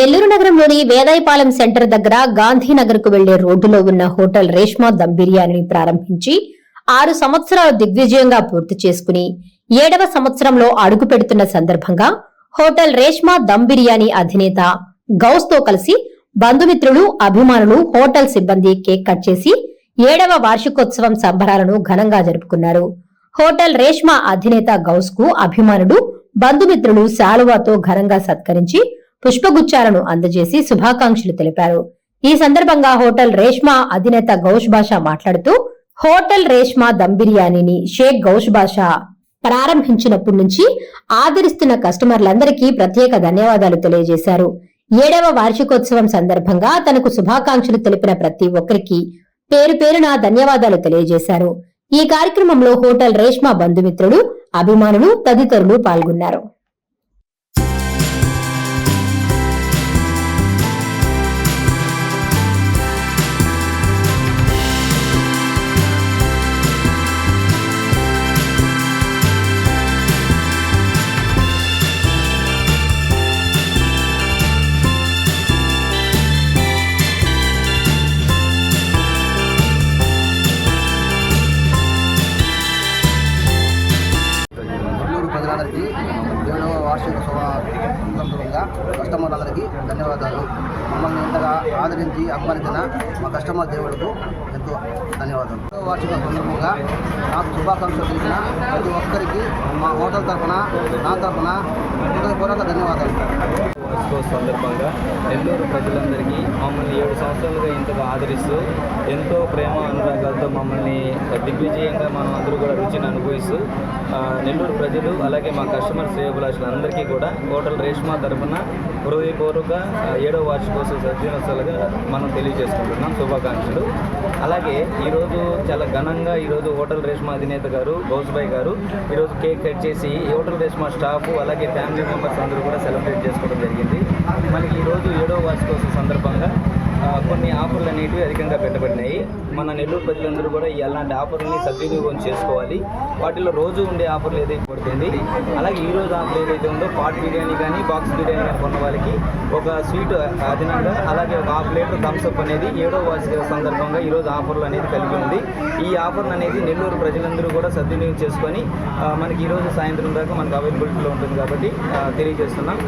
నెల్లూరు నగరంలోని వేదాయపాలెం సెంటర్ దగ్గర గాంధీనగర్కు వెళ్ళే రోడ్డులో ఉన్న హోటల్ రేష్మా దమ్ బిర్యానీని ప్రారంభించి ఆరు సంవత్సరాలు దిగ్విజయంగా పూర్తి చేసుకుని ఏడవ సంవత్సరంలో అడుగు పెడుతున్న సందర్భంగా హోటల్ రేష్మా దమ్ బిర్యానీ అధినేత గౌస్తో కలిసి బంధుమిత్రులు అభిమానులు హోటల్ సిబ్బంది కేక్ కట్ చేసి ఏడవ వార్షికోత్సవం సంబరాలను ఘనంగా జరుపుకున్నారు. హోటల్ రేష్మా అధినేత గౌస్కు అభిమానులు బంధుమిత్రులు శాలువాతో ఘనంగా సత్కరించి పుష్పగుచ్చాలను అందజేసి శుభాకాంక్షలు తెలిపారు. ఈ సందర్భంగా హోటల్ రేష్మా అధినేత గౌష్ బాషా మాట్లాడుతూ హోటల్ రేష్మా దమ్ బిర్యానీని షేక్ గౌష్ బాషా ప్రారంభించినప్పటి నుంచి ఆదరిస్తున్న కస్టమర్లందరికీ ప్రత్యేక ధన్యవాదాలు తెలియజేశారు. ఏడవ వార్షికోత్సవం సందర్భంగా తనకు శుభాకాంక్షలు తెలిపిన ప్రతి ఒక్కరికి పేరు పేరున ధన్యవాదాలు తెలియజేశారు. ఈ కార్యక్రమంలో హోటల్ రేష్మా బంధుమిత్రులు అభిమానులు తదితరులు పాల్గొన్నారు. కస్టమర్లందరికీ ధన్యవాదాలు. మమ్మల్ని ఇంతగా ఆదరించి అభిమానించిన మా కస్టమర్ దేవుడుకు ఎంతో ధన్యవాదాలు. వార్షిక సందర్భంగా నాకు శుభాకాంక్షలు తెలిసిన ప్రతి ఒక్కరికి మా హోటల్ తరఫున నా తరఫున హృదయపూర్వక ధన్యవాదాలు. వార్షికోత్సవ సందర్భంగా నెల్లూరు ప్రజలందరికీ మమ్మల్ని ఏడు సంవత్సరాలుగా ఇంతగా ఆదరిస్తూ ఎంతో ప్రేమ అనురాగాలతో మమ్మల్ని దిగ్విజయంగా మనం అందరూ కూడా రుచిని అనుభవిస్తూ నెల్లూరు ప్రజలు అలాగే మా కస్టమర్ శ్రేయభిలాషులందరికీ కూడా హోటల్ రేష్మా తరఫున హృదయపూర్వక ఏడవ వార్షికోత్సవ దినోత్సవాలుగా మనం తెలియజేసుకుంటున్నాం. శుభాకాంక్షలు. అలాగే ఈరోజు చాలా ఘనంగా ఈరోజు హోటల్ రేష్మా అధినేత గారు గౌస్బాయ్ గారు ఈరోజు కేక్ కట్ చేసి హోటల్ రేష్మా స్టాఫ్ అలాగే ఫ్యామిలీ మెంబర్స్ అందరూ కూడా సెలబ్రేట్ చేసుకోవడం జరిగింది. మనకి ఈరోజు ఏడవ వార్షికోత్సవ సందర్భంగా కొన్ని ఆఫర్లు అనేటివి అధికంగా పెట్టబడినాయి. మన నెల్లూరు ప్రజలందరూ కూడా ఎలాంటి ఆఫర్ని ఆఫర్లని సద్వినియోగం చేసుకోవాలి. వాటిలో రోజు ఉండే ఆఫర్లు ఏదైతే పడుతుంది అలాగే ఈ రోజు ఆఫర్ ఏదైతే ఉందో పాట్ బిర్యానీ కానీ బాక్స్ బిర్యానీ కానీ కొన్న వాళ్ళకి ఒక స్వీట్ అదనంగా అలాగే ఒక హాఫ్ లీటర్ థమ్స్ అప్ అనేది ఏడో వార్షిక సందర్భంగా ఈరోజు ఆఫర్లు అనేది కలిగి ఉంది. ఈ ఆఫర్లు అనేది నెల్లూరు ప్రజలందరూ కూడా సద్వినియోగం చేసుకొని మనకి ఈరోజు సాయంత్రం దాకా మనకు అవైలబిలిటీలో ఉంటుంది కాబట్టి తెలియజేస్తున్నాం.